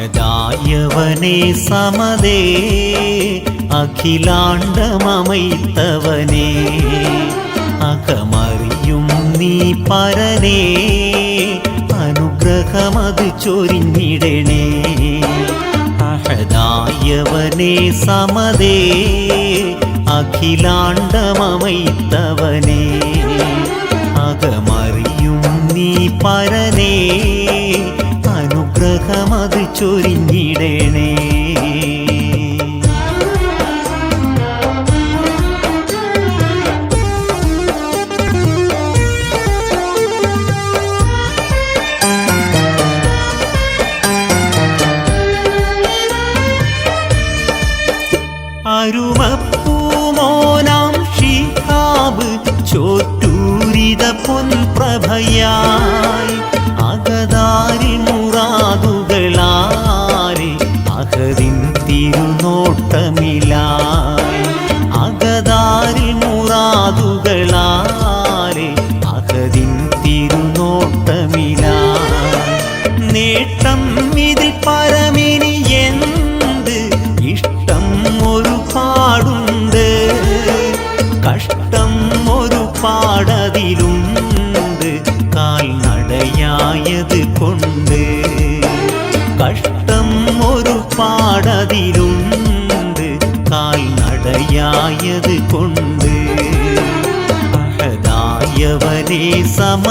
അഹദായവനെ സമതേ അഖിലാണ്ടമൈത്തവനേ അകമറിയും നീ പരനേ അനുഗ്രഹമത് ചൊരിഞ്ഞിടണേ. അഹദായവനെ സമതേ അഖിലാണ്ടമൈത്തവനേ അകമറിയും നീ പരനേ അനുഗ്രഹമത് ചൊരിഞ്ഞിടണേ. പൊൻപ്രഭയായി അകതാരി മുറാദുകളാരി അഹദിൻ തിരുനോട്ടമിലായി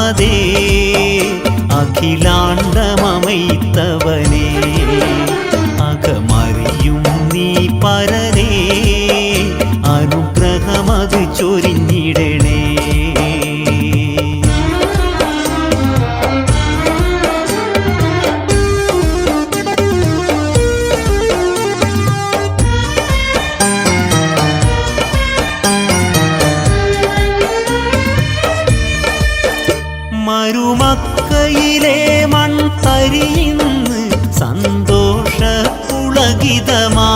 സമതേ അഖിലാണ്ടമൈത്തവനേ അകമറിയും നീ പരനേ അനുഗ്രഹമത് ചൊരിഞ്ഞിടണേ മരുമക്കയിലെ മൺതരിയിന്ന് സന്തോഷ പുളകിതമാ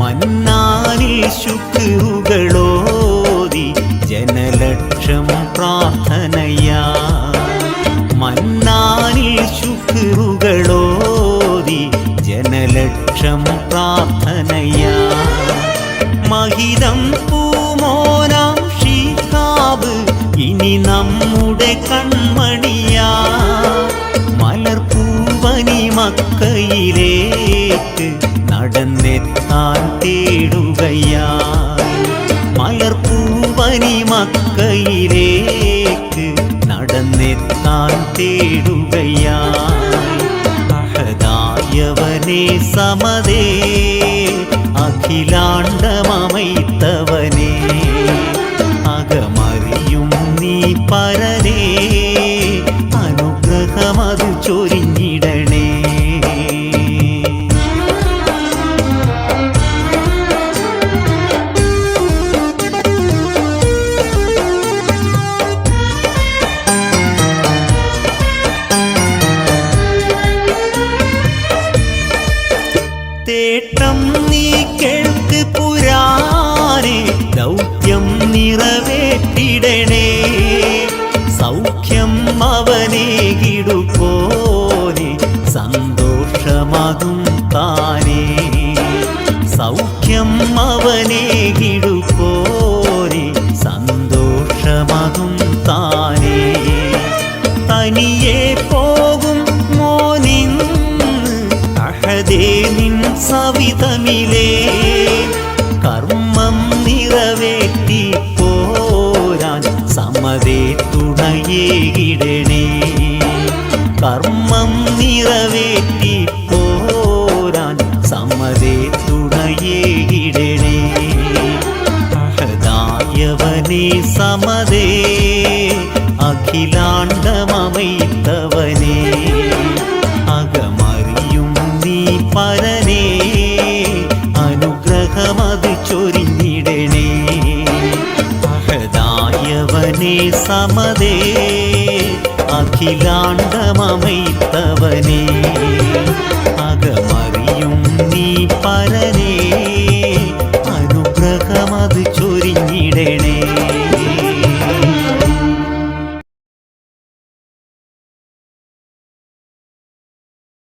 മന്നാനിൽ ശുക്രുകളോതി ജനലക്ഷം പ്രാർത്ഥനയാ. മന്നാനിൽ ശുക്രുകളോതി ജനലക്ഷം പ്രാർത്ഥനയാ. മഹിതം ഷിഹാബ് ഇനി നമ്മുടെ കൺമണിയാ. മലർപ്പൂവനി മക്കയിലേക്ക് നടന്നെത്താൻ തേടുകയാ. മലർപ്പൂവനി മക്കയിലേക്ക് നടന്നെത്താൻ തേടുകയാ. അഹദായവനെ സമതേ അഖിലാണ്ടമൈത്തവനേ പരനേ അനുഗ്രഹമത് ചൊരിഞ്ഞിടണേ. തേട്ടം നീ സൗഖ്യം അവനേകിടുപോലെ സന്തോഷമാകും താനേ. സൗഖ്യം അവനേകിടുപോലെ സന്തോഷമാകും താനേ. തനിയെ പോകും മോനിന്ന് അഹദേ നിൻ സവിതമിലേ. കർമ്മം തുണയേകിടണേ കർമ്മം നിറവേറ്റി പോരാൻ സമ്മതേ തുണയേകിടണേ അഹദായവനെ സമതേ അഖിലാണ്ടമൈത്തവനേ അകമറിയും നീ പരനേ അനുഗ്രഹമത് சமதே. அகிலாண்டமைத்தவனே அகமறியும் நீ பரனே.